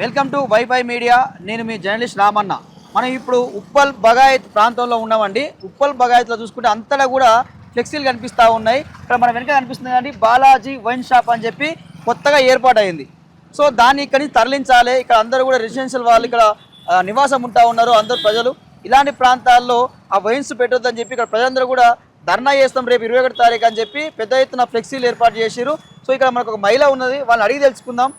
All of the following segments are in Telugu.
Welcome to wifi media. నేను మీ జర్నలిస్ట్ రామన్న. మనం ఇప్పుడు ఉప్పల్ బగాయత్ ప్రాంతంలో ఉన్నామండి. ఉప్పల్ బగాయత్లో చూసుకుంటే అంతటా కూడా ఫ్లెక్సీలు కనిపిస్తూ ఉన్నాయి. ఇక్కడ మన వెనక కనిపిస్తుంది కానీ బాలాజీ వైన్ షాప్ అని చెప్పి కొత్తగా ఏర్పాటు అయింది. సో దాన్ని ఇక్కడి నుంచి తరలించాలి. ఇక్కడ అందరూ కూడా రెసిడెన్షియల్ వాళ్ళు ఇక్కడ నివాసం ఉంటా ఉన్నారు అందరు ప్రజలు. ఇలాంటి ప్రాంతాల్లో ఆ వైన్స్ పెట్టొద్దని చెప్పి ఇక్కడ ప్రజలందరూ కూడా ధర్నా చేస్తాం రేపు ఇరవై ఒకటి తారీఖు అని చెప్పి పెద్ద ఎత్తున ఫ్లెక్సీలు ఏర్పాటు చేసిరు సో ఇక్కడ మనకు ఒక మహిళ ఉన్నది. వాళ్ళని అడిగి తెలుసుకుందాం.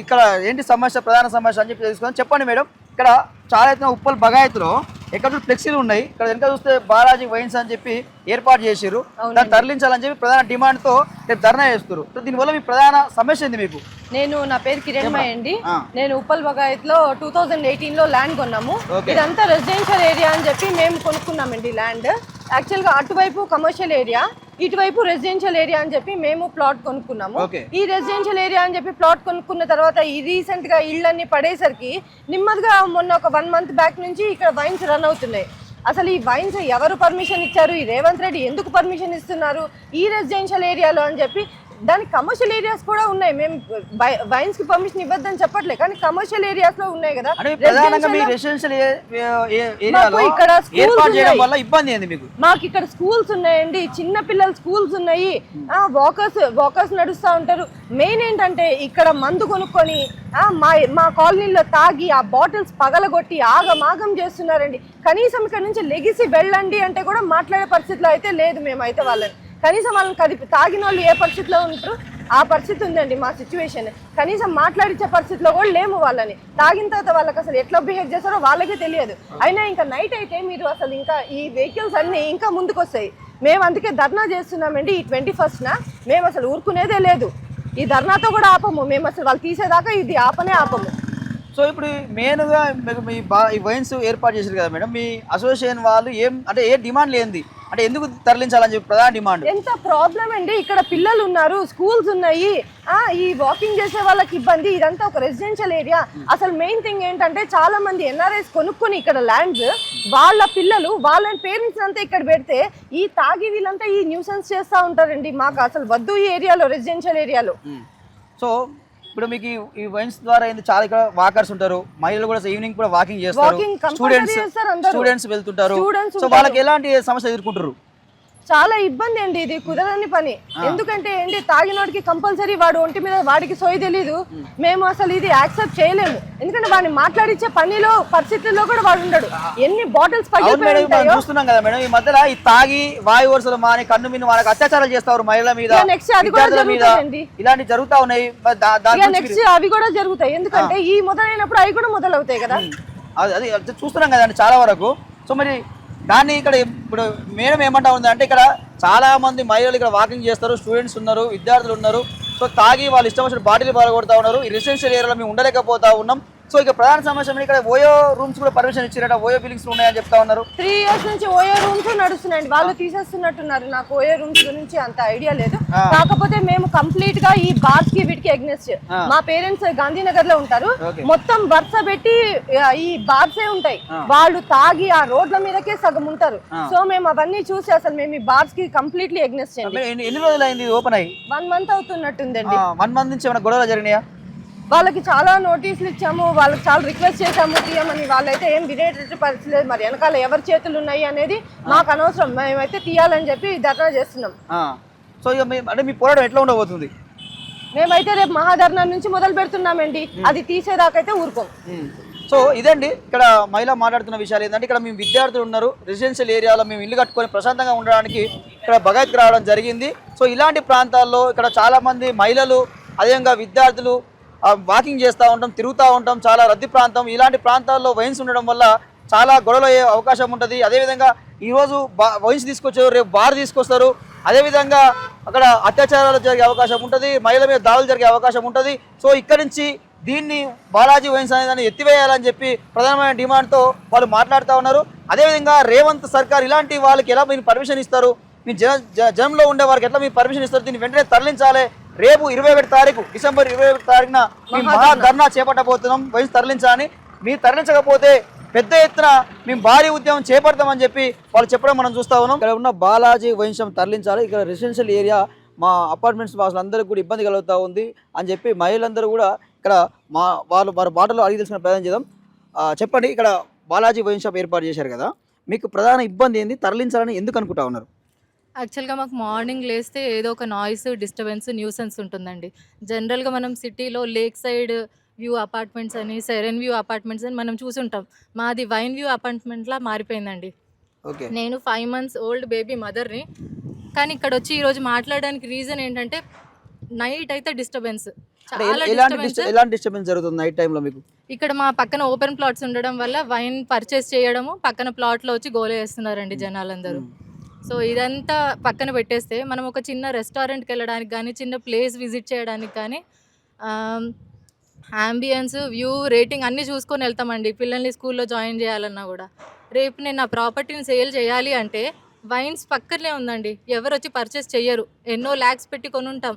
ఇక్కడ ఏంటి సమస్య? ప్రధాన సమస్య అని చెప్పి తెలుసుకుందాం చెప్పండి మేడం. ఇక్కడ చాలా ఎత్తున ఉప్పల్ బగాయత్లో ఎక్కడ ఫ్లెక్సీలు ఉన్నాయి. ఇక్కడ వెనక చూస్తే బాలాజీ వైన్స్ అని చెప్పి ఏర్పాటు చేసిరు దాన్ని తరలించాలని చెప్పి ప్రధాన డిమాండ్తో రేపు ధర్నా చేస్తారు దీనివల్ల మీ ప్రధాన సమస్య ఏంది మీకు? నేను నా పేరు కిరణ్మయ్ అండి. నేను ఉప్పల్ బగాయత్లో టూ థౌజండ్ ఎయిటీన్లో ల్యాండ్ కొన్నాము. ఇదంతా రెసిడెన్షియల్ ఏరియా అని చెప్పి మేము కొనుక్కున్నామండి ల్యాండ్ యాక్చువల్గా అటువైపు కమర్షియల్ ఏరియా ఇటువైపు రెసిడెన్షియల్ ఏరియా అని చెప్పి మేము ప్లాట్ కొనుక్కున్నాము. ఈ రెసిడెన్షియల్ ఏరియా అని చెప్పి ప్లాట్ కొనుక్కున్న తర్వాత ఈ రీసెంట్గా ఇళ్ళన్ని పడేసరికి నెమ్మదిగా మొన్న ఒక వన్ మంత్ బ్యాక్ నుంచి ఇక్కడ వైన్స్ రన్ అవుతున్నాయి. అసలు ఈ వైన్స్ ఎవరు పర్మిషన్ ఇచ్చారు? ఈ రేవంత్ రెడ్డి ఎందుకు పర్మిషన్ ఇస్తున్నారు? ఈ రెసిడెన్షియల్ ఏరియాలో అని చెప్పి దానికి కమర్షియల్ ఏరియాస్ కూడా ఉన్నాయి. మేము వైన్స్కి పర్మిషన్ ఇవ్వద్దని చెప్పట్లే కానీ కమర్షియల్ ఏరియాస్లో ఉన్నాయి కదా. ఇక్కడ మీకు? ఇక్కడ స్కూల్స్ ఉన్నాయండి. చిన్న పిల్లల స్కూల్స్ ఉన్నాయి. వాకర్స్ వాకర్స్ నడుస్తూ ఉంటారు. మెయిన్ ఏంటంటే ఇక్కడ మందు కొనుక్కొని మా మా కాలనీలో తాగి ఆ బాటిల్స్ పగలగొట్టి ఆగమాగం చేస్తున్నారండి. కనీసం ఇక్కడ నుంచి లెగిసి వెళ్ళండి అంటే కూడా మాట్లాడే పరిస్థితిలో అయితే లేదు మేమైతే వాళ్ళని. కనీసం వాళ్ళని కదిపి తాగిన వాళ్ళు ఏ పరిస్థితిలో ఉంటారు ఆ పరిస్థితి ఉందండి మా సిచ్యువేషన్ కనీసం మాట్లాడించే పరిస్థితిలో కూడా లేము వాళ్ళని. తాగిన తర్వాత వాళ్ళకి అసలు ఎట్లా బిహేవ్ చేస్తారో వాళ్ళకే తెలియదు. అయినా ఇంకా నైట్ అయితే మీరు అసలు ఇంకా ఈ వెహికల్స్ అన్ని ఇంకా ముందుకు వస్తాయి మేము అందుకే ధర్నా చేస్తున్నామండి ఈ ట్వంటీ ఫస్ట్న మేము అసలు ఊరుకునేదే లేదు. ఈ ధర్నాతో కూడా ఆపము. మేము అసలు వాళ్ళు తీసేదాకా ఇది ఆపనే ఆపము. సో ఇప్పుడు మెయిన్గా మీ బా ఈ వైన్స్ ఏర్పాటు చేశారు కదా మేడం. మీ అసోసియేషన్ వాళ్ళు ఏం అంటే ఏ డిమాండ్ లేనిది. అంటే ఎందుకు తరలించాలని చెప్పి ప్రధాన డిమాండ్. ఎంత ప్రాబ్లం అండి ఇక్కడ పిల్లలు ఉన్నారు స్కూల్స్ ఉన్నాయి ఆ ఈ వాకింగ్ చేసే వాళ్ళకి ఇబ్బంది ఇదంతా ఒక రెసిడెన్షియల్ ఏరియా అసలు మెయిన్ థింగ్ ఏంటంటే చాలా మంది ఎన్ఆర్ఐస్ కొనుక్కొని ఇక్కడ ల్యాండ్స్ వాళ్ళ పిల్లలు వాళ్ళ పేరెంట్స్ అంతా ఇక్కడ పెడితే ఈ తాగి వీళ్ళంతా ఈ న్యూసెన్స్ చేస్తూ ఉంటారండి. మాకు అసలు వద్దు ఈ ఏరియాలో రెసిడెన్షియల్ ఏరియాలో సో ఇప్పుడు మీకు ఈ- వైన్స్ ద్వారా ఏంది చాలా ఇక్కడ వాకర్స్ ఉంటారు. మహిళలు కూడా ఈవినింగ్ కూడా వాకింగ్ చేస్తారు. స్టూడెంట్స్. స్టూడెంట్స్ వెళ్తుంటారు. సో వాళ్ళకి ఎలాంటి సమస్య ఎదుర్కొంటారు? చాలా ఇబ్బంది అండి ఇది కుదరని పని. ఎందుకంటే ఏంటి తాగినోడికి కంపల్సరీ వాడు ఒంటి మీద వాడికి సోయి తెలీదు. మేము అసలు ఇది యాక్సెప్ట్ చేయలేము. ఎందుకంటే వాడిని మాట్లాడించే పనిలో పరిస్థితుల్లో కూడా వాడు ఉండడు. ఎన్ని బాటిల్స్ చూస్తున్నాం కదా మేడం ఈ మధ్యలో ఈ తాగి వాయు వరుసలు మాని కన్ను మీద వాళ్ళకి అత్యాచారాలు చేస్తారు మహిళల మీద next అది కూడా. ఇలాంటి జరుగుతా ఉన్నాయి. నెక్స్ట్ అవి కూడా జరుగుతాయి. ఎందుకంటే ఈ మొదలైనప్పుడు అవి కూడా మొదలవుతాయి కదా. అది చూస్తున్నాం కదండి చాలా వరకు. సో మరి దాన్ని ఇక్కడ ఇప్పుడు మేడం ఏమంటా ఉంది అంటే ఇక్కడ చాలా మంది మహిళలు ఇక్కడ వాకింగ్ చేస్తారు స్టూడెంట్స్ ఉన్నారు విద్యార్థులు ఉన్నారు. సో తాగి వాళ్ళు ఇష్టం వచ్చిన బాటిల్ పాల్గొడతా ఉన్నారు. ఈ రెసిడెన్షియల్ ఏరియాలో మేము ఉండలేకపోతా ఉన్నాం. సో ఇక ప్రధాన సమస్య ఇక్కడ ఓయో రూమ్స్ కూడా పర్మిషన్ ఇచ్చారట. ఓయో బిల్డింగ్స్ ఉన్నాయని చెప్తా ఉన్నారు. త్రీ ఇయర్స్ నుంచి ఓయో రూమ్స్ నడుస్తున్నాయండి. వాళ్ళు తీసేస్తున్నట్టున్నారు. నాకు ఓయో రూమ్స్ గురించి అంత ఐడియా లేదు. కాకపోతే మేము కంప్లీట్గా ఈ బార్స్కి వీటికి ఎగ్నెస్ట్. మా పేరెంట్స్ గాంధీనగర్లో ఉంటారు. మొత్తం వరుస పెట్టి ఈ బార్సే ఉంటాయి. వాళ్ళు తాగి ఆ రోడ్ల మీదకే సగం ఉంటారు. సో మేము అవన్నీ చూసి అసలు మేము ఈ బార్స్కి కంప్లీట్లీ ఎగ్నెస్ట్ ఎన్ని రోజులు అయింది ఓపెన్ అయ్యి? వన్ మంత్ అవుతున్నట్టుందండి. వన్ మంత్ నుంచి ఏమైనా గొడవలు జరిగినాయా? వాళ్ళకి చాలా నోటీసులు ఇచ్చాము వాళ్ళకి చాలా రిక్వెస్ట్ చేశాము తీయమని వాళ్ళైతే ఏం వినేటట్టు పరిస్థితి లేదు. మరి వెనకాల ఎవరి చేతులు ఉన్నాయి అనేది మాకు అనవసరం. మేమైతే తీయాలని చెప్పి ధర్నా చేస్తున్నాం. సో ఇక అంటే మీ పోరాటం ఎట్లా ఉండబోతుంది? మేమైతే రేపు మహాధర్నా నుంచి మొదలు పెడుతున్నామండి. అది తీసేదాకైతే ఊరుకోం. సో ఇదండి ఇక్కడ మహిళ మాట్లాడుతున్న విషయాలు. ఏంటంటే ఇక్కడ మేము విద్యార్థులు ఉన్నారు. రెసిడెన్షియల్ ఏరియాలో మేము ఇల్లు కట్టుకొని ప్రశాంతంగా ఉండడానికి ఇక్కడ భగత్కి రావడం జరిగింది. సో ఇలాంటి ప్రాంతాల్లో ఇక్కడ చాలా మంది మహిళలు అదేవిధంగా విద్యార్థులు వాకింగ్ చేస్తూ ఉంటాం తిరుగుతూ ఉంటాం చాలా రద్దీ ప్రాంతం. ఇలాంటి ప్రాంతాల్లో వైన్స్ ఉండడం వల్ల చాలా గొడవలు అయ్యే అవకాశం ఉంటుంది. అదేవిధంగా ఈరోజు బా వైన్స్ తీసుకొచ్చారు రేపు బార్ తీసుకొస్తారు. అదేవిధంగా అక్కడ అత్యాచారాలు జరిగే అవకాశం ఉంటుంది మహిళల మీద దాడులు జరిగే అవకాశం ఉంటుంది. సో ఇక్కడి నుంచి దీన్ని బాలాజీ వైన్స్ అనే దాన్ని ఎత్తివేయాలని చెప్పి ప్రధానమైన డిమాండ్తో వాళ్ళు మాట్లాడుతూ ఉన్నారు. అదేవిధంగా రేవంత్ సర్కార్ ఇలాంటి వాళ్ళకి ఎలా మీరు పర్మిషన్ ఇస్తారు? మీ జన జ- జనంలో ఉండే వారికి ఎట్లా మీరు పర్మిషన్ ఇస్తారు? దీన్ని వెంటనే తరలించాలి. రేపు ఇరవై ఒకటి తారీఖు డిసెంబర్ ఇరవై ఒకటి తారీఖున మేము మహా ధర్నా చేపట్టబోతున్నాం. వైన్స్ తరలించాలని. మీరు తరలించకపోతే పెద్ద ఎత్తున మేము భారీ ఉద్యమం చేపడతామని చెప్పి వాళ్ళు చెప్పడం మనం చూస్తా ఉన్నాం. ఇక్కడ ఉన్న బాలాజీ వైన్షం తరలించాలి. ఇక్కడ రెసిడెన్షియల్ ఏరియా మా అపార్ట్మెంట్స్ వాసులందరికీ కూడా ఇబ్బంది కలుగుతూ ఉంది అని చెప్పి మహిళలందరూ కూడా ఇక్కడ మా వాళ్ళు వారి బాటలో అడిగి తెలుసుకునే ప్రయత్నం చేద్దాం. చెప్పండి ఇక్కడ బాలాజీ వైన్ షాప్ ఏర్పాటు చేశారు కదా. మీకు ప్రధాన ఇబ్బంది ఏంది? తరలించాలని ఎందుకు అనుకుంటా ఉన్నారు? యాక్చువల్గా మాకు మార్నింగ్ లేస్తే ఏదో ఒక నాయిస్ డిస్టర్బెన్స్ న్యూసెన్స్ ఉంటుందండి. జనరల్గా మనం సిటీలో లేక్ సైడ్ వ్యూ అపార్ట్మెంట్స్ అని సెరెన్ వ్యూ అపార్ట్మెంట్స్ అని మనం చూసుంటాం మాది వైన్ వ్యూ అపార్ట్మెంట్లా మారిపోయిందండి. ఓకే. నేను ఫైవ్ మంత్స్ ఓల్డ్ బేబీ మదర్ని. కానీ ఇక్కడ వచ్చి ఈరోజు మాట్లాడడానికి రీజన్ ఏంటంటే నైట్ అయితే డిస్టర్బెన్స్. చాలా ఎ- ఎలాంటి డిస్టర్బెన్స్. డిస్ట- ఎలాంటి డిస్టర్బెన్స్ జరుగుతుంది నైట్ టైంలో మీకు? ఇక్కడ మా పక్కన ఓపెన్ ప్లాట్స్ ఉండడం వల్ల వైన్ పర్చేస్ చేయడము పక్కన ప్లాట్లో వచ్చి గోల వేస్తున్నారండి జనాలందరూ. సో ఇదంతా పక్కన పెట్టేస్తే మనం ఒక చిన్న రెస్టారెంట్కి వెళ్ళడానికి కానీ చిన్న ప్లేస్ విజిట్ చేయడానికి కానీ అంబియన్స్ వ్యూ రేటింగ్ అన్నీ చూసుకొని వెళ్తామండి. పిల్లల్ని స్కూల్లో జాయిన్ చేయాలన్నా కూడా. రేపు నేను నా ప్రాపర్టీని సేల్ చేయాలి అంటే వైన్స్ పక్కనే ఉందండి. ఎవరు వచ్చి పర్చేస్ చెయ్యరు. ఎన్నో ల్యాక్స్ పెట్టి కొనుంటాం.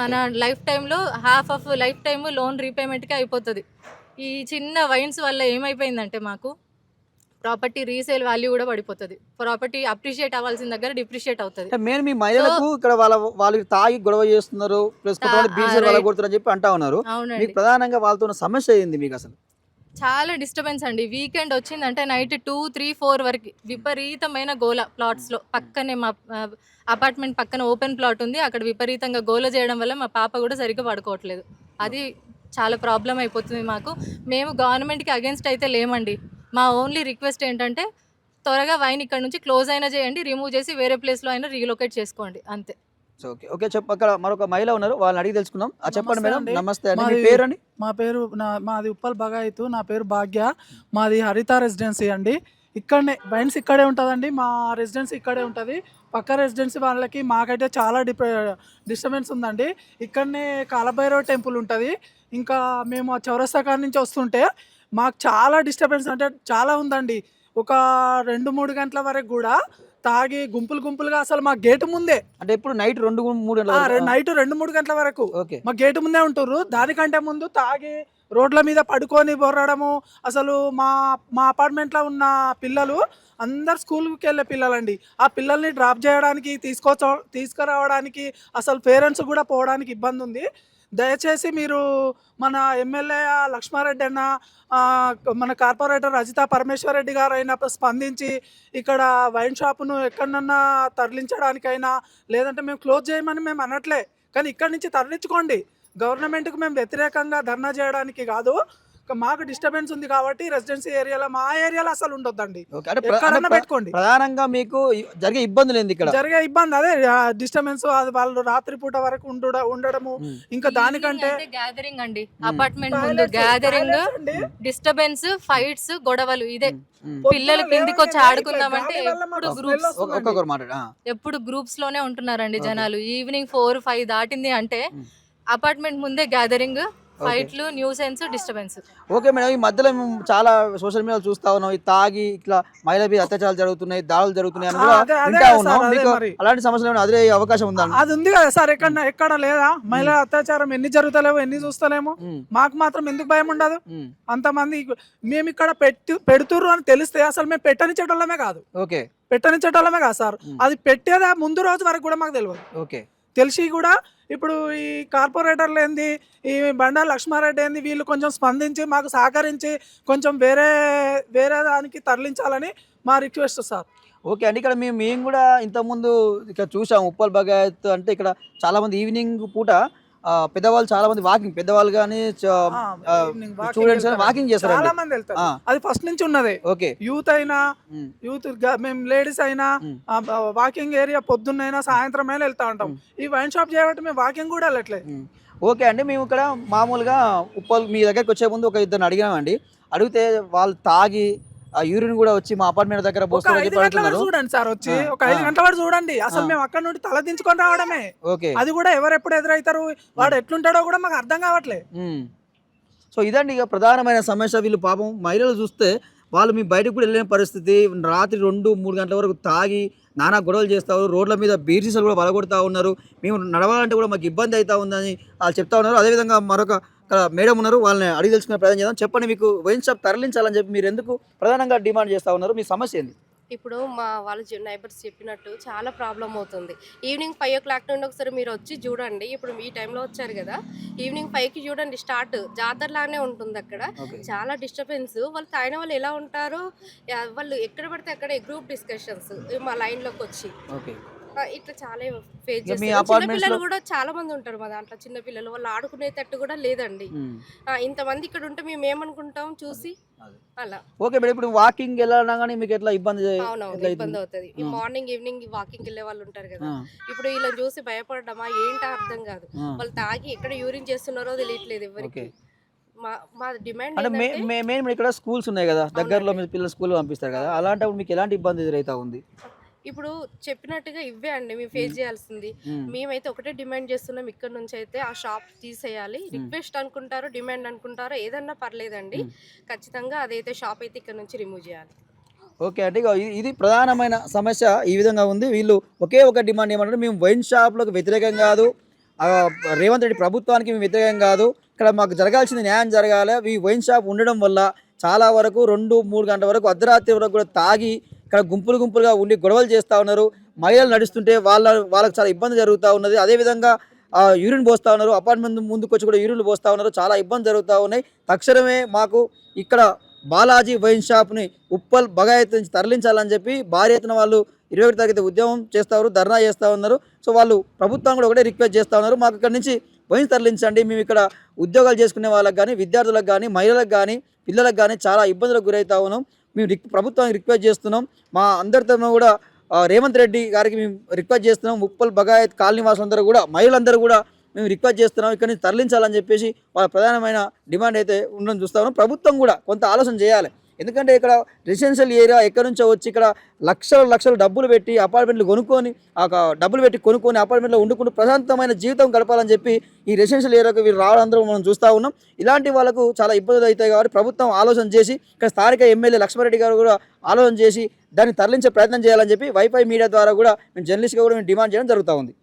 మన లైఫ్ టైంలో half of life time loan రీపేమెంట్కి అయిపోతుంది. ఈ చిన్న వైన్స్ వల్ల ఏమైపోయిందంటే మాకు ప్రాపర్టీ రీసేల్ వాల్యూ కూడా పడిపోతుంది. ప్రాపర్టీ అప్రిషియేట్ అవ్వాల్సిన దగ్గర డిప్రిషియేట్ అవుతుంది. మెయిన్ మీ మహిళలకు ఇక్కడ వాళ్ళ వాళ్ళు తాగి గొడవ చేస్తున్నారు ప్లస్. కొడుతున్నారు చెప్పి అంటా ఉన్నారు. మీకు ప్రధానంగా వాళ్ళతో ఉన్న సమస్య ఏంది మీకు అసలు? చాలా డిస్టర్బెన్స్ అండి. వీకెండ్ వచ్చిందంటే నైట్ టూ త్రీ ఫోర్ వరకు విపరీతమైన గోల ప్లాట్స్లో పక్కనే మా అపార్ట్మెంట్ పక్కన ఓపెన్ ప్లాట్ ఉంది. అక్కడ విపరీతంగా గోల చేయడం వల్ల మా పాప కూడా సరిగ్గా పడుకోవట్లేదు. అది చాలా ప్రాబ్లం అయిపోతుంది మాకు. మేము గవర్నమెంట్కి అగేన్స్ట్ అయితే లేమండి. మా ఓన్లీ రిక్వెస్ట్ ఏంటంటే త్వరగా వైన్ ఇక్కడ నుంచి క్లోజ్ అయినా చేయండి రిమూవ్ చేసి వేరే ప్లేస్లో అయినా రీలొకేట్ చేసుకోండి అంతే. ఓకే ఓకే చెప్పు అక్కడ మరొక మహిళ ఉన్నారు వాళ్ళని అడిగి తెలుసుకుందాం. ఆ చెప్పండి మేడం. నమస్తే అండి. మీ మాది- పేరు అండి మా పేరు నా మాది ఉప్పల్ బగాయితు నా పేరు భాగ్య. మాది హరిత రెసిడెన్సీ అండి. ఇక్కడనే వైన్స్ ఇక్కడే ఉంటుందండి మా రెసిడెన్సీ ఇక్కడే ఉంటుంది. పక్క రెసిడెన్సీ వాళ్ళకి మాకైతే చాలా డిప డిస్టర్బెన్స్ ఉందండి. ఇక్కడనే కాలభైరవ టెంపుల్ ఉంటుంది. ఇంకా మేము ఆ చౌరస్తా కాడ నుంచి వస్తుంటే మాకు చాలా డిస్టర్బెన్స్ అంటే చాలా ఉందండి. ఒక రెండు మూడు గంటల వరకు కూడా తాగి గుంపులు గుంపులుగా అసలు మా గేటు ముందే. అంటే ఇప్పుడు నైట్ రెండు మూడు నైట్ రెండు మూడు గంటల వరకు. ఓకే. మా గేటు ముందే ఉంటుర్రు. దానికంటే ముందు తాగి రోడ్ల మీద పడుకొని బొర్రడము. అసలు మా మా అపార్ట్మెంట్లో ఉన్న పిల్లలు అందరు స్కూల్కి వెళ్ళే పిల్లలండి. ఆ పిల్లల్ని డ్రాప్ చేయడానికి తీసుకొచ్చ తీసుకురావడానికి అసలు పేరెంట్స్ కూడా పోవడానికి ఇబ్బంది ఉంది దయచేసి మీరు మన ఎమ్మెల్యే లక్ష్మారెడ్డి అన్న మన కార్పొరేటర్ రజిత పరమేశ్వర్ రెడ్డి గారు అయినా స్పందించి ఇక్కడ వైన్ షాపును ఎక్కడన్నా తరలించడానికైనా లేదంటే మేము క్లోజ్ చేయమని మేము అనట్లే. కానీ ఇక్కడి నుంచి తరలించుకోండి. గవర్నమెంట్కి మేము వ్యతిరేకంగా ధర్నా చేయడానికి కాదు. మాకు డిస్టర్బెన్స్ ఉంది కాబట్టి రెసిడెన్సీ ఏరియాలో మా ఏరియాలో అసలు ఉండొద్దండి ఎక్కడన్నా ప్ర- పెట్టుకోండి ప్రధానంగా మీకు జరిగే ఇబ్బందులు ఏంది ఇక్కడ జరిగే ఇబ్బంది అదే డిస్టర్బెన్స్ అది వాళ్ళు రాత్రి పూట వరకు ఉండుడ ఉండడము. ఇంకా దానికంటే గ్యాదరింగ్ అండి. అపార్ట్మెంట్ ముందు గ్యాదరింగ్ అండి. డిస్టర్బెన్స్ ఫైట్స్ గొడవలు ఇదే. పిల్లలు కిందికి వచ్చి ఆడుకుందామంటే ఎప్పుడు గ్రూప్స్ ఎప్పుడు గ్రూప్స్లోనే ఉంటున్నారండి. జనాలు ఈవినింగ్ ఫోర్ ఫైవ్ దాటింది అంటే. అపార్ట్మెంట్ ముందే గ్యాదరింగ్ ఫైట్లు న్యూసెన్స్ డిస్టర్బెన్స్. ఓకే మేడం ఈ మధ్యలో మేము చాలా సోషల్ మీడియాలో చూస్తా ఉన్నాం. ఈ తాగి ఇట్లా మహిళ మీద అత్యాచారాలు జరుగుతున్నాయి దాడులు జరుగుతున్నాయి అని కూడా వింటా ఉన్నాం. మీకు. అలాంటి సమస్యలు ఏమైనా అదే అవకాశం ఉందా? అది ఉంది కదా సార్ ఎక్కడ ఎక్కడ లేదా? మహిళా అత్యాచారం ఎన్ని జరుగుతలేవు ఎన్ని చూస్తలేము ఉమ్, మాకు మాత్రం ఎందుకు భయం ఉండదు. ఉమ్, అంతమంది మేము ఇక్కడ పెట్టి పెడుతుర్రు అని తెలిస్తే అసలు మేము పెట్టనిచ్చేటోళ్ళమే కాదు. ఓకే పెట్టనిచ్చేటోళ్ళమే కాదు సార్. అది పెట్టేదా ముందు రోజు వరకు కూడా మాకు తెలియదు ఓకే తెలిసి కూడా ఇప్పుడు ఈ కార్పొరేటర్లు ఏంది? ఈ బండా లక్ష్మారెడ్డి ఏంది? వీళ్ళు కొంచెం స్పందించి మాకు సహకరించి కొంచెం వేరే వేరే దానికి తరలించాలని మా రిక్వెస్ట్ సార్. ఓకే అండి. ఇక్కడ మేము మేము కూడా ఇంతకుముందు ఇక్కడ చూసాం ఉప్పల్ బగాయత్ అంటే ఇక్కడ చాలామంది ఈవినింగ్ పూట పెద్దవాళ్ళు చాలా మంది వాకింగ్ పెద్దవాళ్ళు కానీ స్టూడెంట్స్. వాకింగ్ చేస్తారండి చాలా మంది వెళ్తారు. అది ఫస్ట్ నుంచి ఉన్నదే ఓకే యూత్ అయినా యూత్ మేము లేడీస్ అయినా. వాకింగ్ ఏరియా పొద్దున్నైనా సాయంత్రం అయినా వెళ్తా ఉంటాం. ఈ వైన్ షాప్ చేయబట్టి మేము వాకింగ్ కూడా వెళ్ళట్లేదు. ఓకే అండి మేము ఇక్కడ మామూలుగా ఉప్పల్ మీ దగ్గరికి వచ్చే ముందు ఒక ఇద్దరిని అడిగామండి అడిగితే వాళ్ళు తాగి ఆ యూరిన్ కూడా వచ్చి మా అపార్ట్మెంట్ దగ్గర చెప్పి చూడండి సార్ వచ్చి ఒక ఐదు. గంటల వరకు చూడండి. అసలు. మేము అక్కడ నుండి తల దించుకొని రావడమే. ఓకే. అది కూడా ఎవరు ఎప్పుడు ఎదురవుతారు వాడు ఎట్లుంటాడో కూడా మాకు అర్థం కావట్లే. సో ఇదండి ఇక ప్రధానమైన సమస్య. వీళ్ళు పాపం మహిళలు చూస్తే వాళ్ళు మీ బయటకు కూడా వెళ్ళలేని పరిస్థితి. రాత్రి రెండు మూడు గంటల వరకు తాగి నానా గొడవలు చేస్తారు రోడ్ల మీద బీర్సీసలు కూడా బలగొడతా ఉన్నారు. మేము నడవాలంటే కూడా మాకు ఇబ్బంది అవుతా ఉందని వాళ్ళు చెప్తా ఉన్నారు. అదేవిధంగా మరొక మేడం ఉన్నారు వాళ్ళని అడిగి తెలుసుకునే ప్రయత్నం చేద్దాం. చెప్పండి మీకు వైన్ షాప్ తరలించాలని చెప్పి మీరు ఎందుకు ప్రధానంగా డిమాండ్ చేస్తూ ఉన్నారు? మీ సమస్య ఏంది? ఇప్పుడు మా వాళ్ళ నైబర్స్ చెప్పినట్టు చాలా ప్రాబ్లం అవుతుంది. ఈవినింగ్ ఫైవ్ ఓ క్లాక్ నుండి ఒకసారి మీరు వచ్చి చూడండి. ఇప్పుడు ఈ టైంలో వచ్చారు కదా ఈవినింగ్ ఫైవ్కి చూడండి స్టార్ట్ జాతర లాగానే ఉంటుంది అక్కడ. చాలా డిస్టర్బెన్స్. వాళ్ళు తాగిన వాళ్ళు ఎలా ఉంటారో? వాళ్ళు ఎక్కడ పడితే అక్కడే గ్రూప్ డిస్కషన్స్ మా లైన్లోకి వచ్చి. ఇట్లా చాలా ఫేస్ చేస్తారు. apartments చిన్నపిల్లలు లో- కూడా చాలా మంది ఉంటారు మా దాంట్లో చిన్నపిల్లలు వాళ్ళు ఆడుకునేటట్టు కూడా లేదండి. ఇంతమంది ఇక్కడ ఉంటే మేము ఏమనుకుంటాం చూసి. అలా. ఓకే మేడం ఇప్పుడు వాకింగ్ వెళ్ళాలన్నా కానీ మీకు ఎట్లా ఇబ్బంది అవునవును ఇబ్బంది అవుతుంది? ఈ. మార్నింగ్ ఈవినింగ్ వాకింగ్ వెళ్ళే వాళ్ళు ఉంటారు కదా. ఇప్పుడు ఇలా చూసి భయపడడమా? ఏంటో అర్థం కాదు. వాళ్ళు తాగి ఎక్కడ యూరిన్ చేస్తున్నారో తెలియట్లేదు ఎవరికి. మా డిమాండ్ అంటే మెయిన్ ఇక్కడ స్కూల్స్ ఉన్నాయి కదా. దగ్గరలో. మీ పిల్లలు స్కూల్ పంపిస్తారు కదా. అలాంటప్పుడు మీకు ఎలాంటి ఇబ్బంది ఎదురైతా ఉంది? ఇప్పుడు చెప్పినట్టుగా ఇవే అండి మేము ఫేస్ చేయాల్సింది. మేమైతే ఒకటే డిమాండ్ చేస్తున్నాం ఇక్కడ నుంచి అయితే ఆ షాప్ తీసేయాలి. రిక్వెస్ట్ అనుకుంటారో డిమాండ్ అనుకుంటారో ఏదన్నా పర్లేదండి. ఖచ్చితంగా అదైతే షాప్ అయితే ఇక్కడ నుంచి రిమూవ్ చేయాలి. ఓకే అంటే ఇగో ఇది- ప్రధానమైన సమస్య ఈ విధంగా ఉంది. వీళ్ళు ఒకే ఒక డిమాండ్ ఏమంటారు మేము వైన్ షాప్లకు వ్యతిరేకం కాదు. రేవంత్ రెడ్డి ప్రభుత్వానికి మేము వ్యతిరేకం కాదు. ఇక్కడ మాకు జరగాల్సింది న్యాయం జరగాలి. ఈ వైన్ షాప్ ఉండడం వల్ల చాలా వరకు రెండు మూడు గంటల వరకు అర్ధరాత్రి వరకు కూడా తాగి ఇక్కడ గుంపులు గుంపులుగా ఉండి గొడవలు చేస్తూ ఉన్నారు. మహిళలు నడుస్తుంటే వాళ్ళ వాళ్ళకి చాలా ఇబ్బంది జరుగుతూ ఉన్నది. అదేవిధంగా యూరిన్ పోస్తూ ఉన్నారు. అపార్ట్మెంట్ ముందుకు వచ్చి కూడా యూరిన్లు పోస్తూ ఉన్నారు. చాలా ఇబ్బంది జరుగుతూ ఉన్నాయి. తక్షణమే మాకు ఇక్కడ బాలాజీ వైన్ షాప్ని ఉప్పల్ బగాయత్ నుంచి తరలించాలని చెప్పి భారీ ఎత్తున వాళ్ళు ఇరవై ఒకటి తరగతి ఉద్యమం చేస్తారు ధర్నా చేస్తూ ఉన్నారు. సో వాళ్ళు ప్రభుత్వం కూడా ఒకటే రిక్వెస్ట్ చేస్తూ ఉన్నారు. మాకు ఇక్కడ నుంచి వైన్స్ తరలించండి. మేము ఇక్కడ ఉద్యోగాలు చేసుకునే వాళ్ళకి కానీ విద్యార్థులకు కానీ మహిళలకు కానీ పిల్లలకు కానీ చాలా ఇబ్బందులకు గురవుతా ఉన్నాం. మేము రిక్ ప్రభుత్వానికి రిక్వెస్ట్ చేస్తున్నాం. మా అందరి తరఫున కూడా రేవంత్ రెడ్డి గారికి మేము రిక్వెస్ట్ చేస్తున్నాం. ఉప్పల్ బగాయత్ కాలనీ వాసులందరూ కూడా మహిళలందరూ కూడా మేము రిక్వెస్ట్ చేస్తున్నాం. ఇక్కడ నుంచి తరలించాలని చెప్పేసి వాళ్ళ ప్రధానమైన డిమాండ్ అయితే ఉండడం చూస్తా ఉన్నాం. ప్రభుత్వం కూడా కొంత ఆలోచన చేయాలి. ఎందుకంటే ఇక్కడ రెసిడెన్షియల్ ఏరియా ఎక్కడి నుంచో వచ్చి ఇక్కడ లక్షల లక్షలు డబ్బులు పెట్టి అపార్ట్మెంట్లు కొనుక్కొని ఆ ఒక డబ్బులు పెట్టి కొనుక్కొని అపార్ట్మెంట్లో వండుకుంటూ ప్రశాంతమైన జీవితం గడపాలని చెప్పి ఈ రెసిడెన్షియల్ ఏరియాకు వీళ్ళు రావడం మనం చూస్తూ ఉన్నాం. ఇలాంటి వాళ్ళకు చాలా ఇబ్బందులు అవుతాయి కాబట్టి ప్రభుత్వం ఆలోచన చేసి ఇక్కడ స్థానిక ఎమ్మెల్యే లక్ష్మారెడ్డి గారు కూడా ఆలోచన చేసి దాన్ని తరలించే ప్రయత్నం చేయాలని చెప్పి వైఫై మీడియా ద్వారా కూడా మేము జర్నలిస్ట్గా కూడా మేము డిమాండ్ చేయడం జరుగుతూ ఉంది.